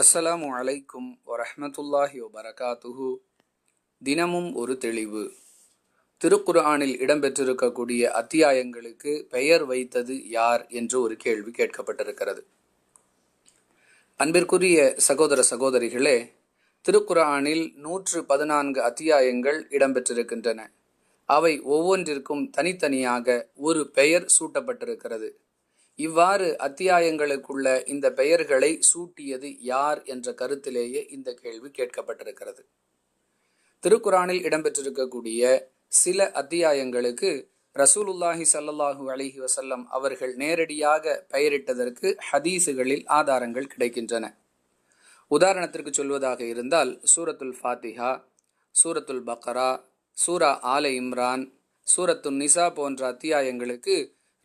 அஸ்ஸலாமு அலைக்கும் வரஹமத்துல்லாஹி வபரகாத்துஹு. தினமும் ஒரு தெளிவு. திருக்குர்ஆனில் இடம்பெற்றிருக்கக்கூடிய அத்தியாயங்களுக்கு பெயர் வைத்தது யார் என்று ஒரு கேள்வி கேட்கப்பட்டிருக்கிறது. அன்பிற்குரிய சகோதர சகோதரிகளே திருக்குர்ஆனில் நூற்று பதினான்கு அத்தியாயங்கள் இடம்பெற்றிருக்கின்றன. அவை ஒவ்வொன்றிற்கும் தனித்தனியாக ஒரு பெயர் சூட்டப்பட்டிருக்கிறது. இவ்வாறு அத்தியாயங்களுக்குள்ள இந்த பெயர்களை சூட்டியது யார் என்ற கருத்திலேயே இந்த கேள்வி கேட்கப்பட்டிருக்கிறது. திருக்குரானில் இடம்பெற்றிருக்கக்கூடிய சில அத்தியாயங்களுக்கு ரசூலுல்லாஹி சல்லாஹூ அலிஹி வசல்லம் அவர்கள் நேரடியாக பெயரிட்டதற்கு ஹதீஸுகளில் ஆதாரங்கள் கிடைக்கின்றன. உதாரணத்திற்கு சொல்வதாக இருந்தால் சூரத்துல் ஃபாத்திஹா சூரத்துல் பக்ரா சூரா ஆல இம்ரான் சூரத்துல் நிசா போன்ற அத்தியாயங்களுக்கு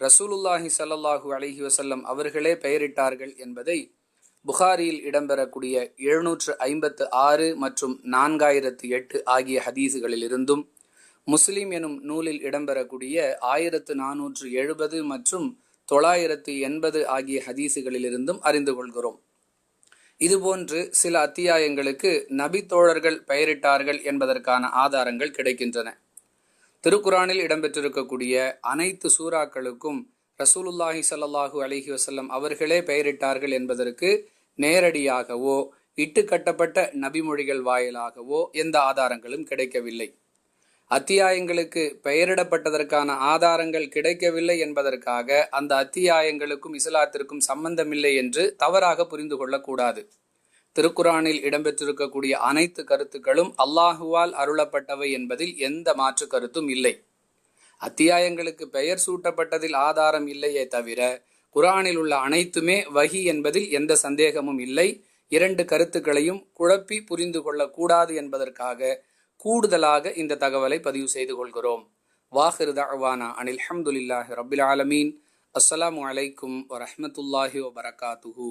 ரசூலுல்லாஹி சல்லாஹூ அலைஹி வசல்லம் அவர்களே பெயரிட்டார்கள் என்பதை புகாரியில் இடம்பெறக்கூடிய எழுநூற்று ஐம்பத்து ஆறு மற்றும் நான்காயிரத்து எட்டு ஆகிய ஹதீஸுகளிலிருந்தும் முஸ்லீம் எனும் நூலில் இடம்பெறக்கூடிய ஆயிரத்து நானூற்று எழுபது மற்றும் தொள்ளாயிரத்து எண்பது ஆகிய ஹதீஸுகளிலிருந்தும் அறிந்து கொள்கிறோம். இதுபோன்று சில அத்தியாயங்களுக்கு நபி தோழர்கள் பெயரிட்டார்கள் என்பதற்கான ஆதாரங்கள் கிடைக்கின்றன. திருக்குரானில் இடம்பெற்றிருக்கக்கூடிய அனைத்து சூறாக்களுக்கும் ரசூலுல்லாஹி சல்லாஹூ அலைஹி வசல்லம் அவர்களே பெயரிட்டார்கள் என்பதற்கு நேரடியாகவோ இட்டு கட்டப்பட்ட நபிமொழிகள் வாயிலாகவோ எந்த ஆதாரங்களும் கிடைக்கவில்லை. அத்தியாயங்களுக்கு பெயரிடப்பட்டதற்கான ஆதாரங்கள் கிடைக்கவில்லை என்பதற்காக அந்த அத்தியாயங்களுக்கும் இஸ்லாத்திற்கும் சம்பந்தமில்லை என்று தவறாக புரிந்து கொள்ளக்கூடாது. திருக்குரானில் இடம்பெற்றிருக்கக்கூடிய அனைத்து கருத்துக்களும் அல்லாஹுவால் அருளப்பட்டவை என்பதில் எந்த மாற்று கருத்தும் இல்லை. அத்தியாயங்களுக்கு பெயர் சூட்டப்பட்டதில் ஆதாரம் இல்லையே தவிர குரானில் உள்ள அனைத்துமே வகி என்பதில் எந்த சந்தேகமும் இல்லை. இரண்டு கருத்துக்களையும் குழப்பி புரிந்து கொள்ளக்கூடாது என்பதற்காக கூடுதலாக இந்த தகவலை பதிவு செய்து கொள்கிறோம். வாஹிர் தஅவானா அனில் அஹமதுல்லாஹி ரபில் ஆலமீன். அஸ்ஸலாமு அலைக்கும் வரஹமத்துல்லாஹி வபரகாத்துஹூ.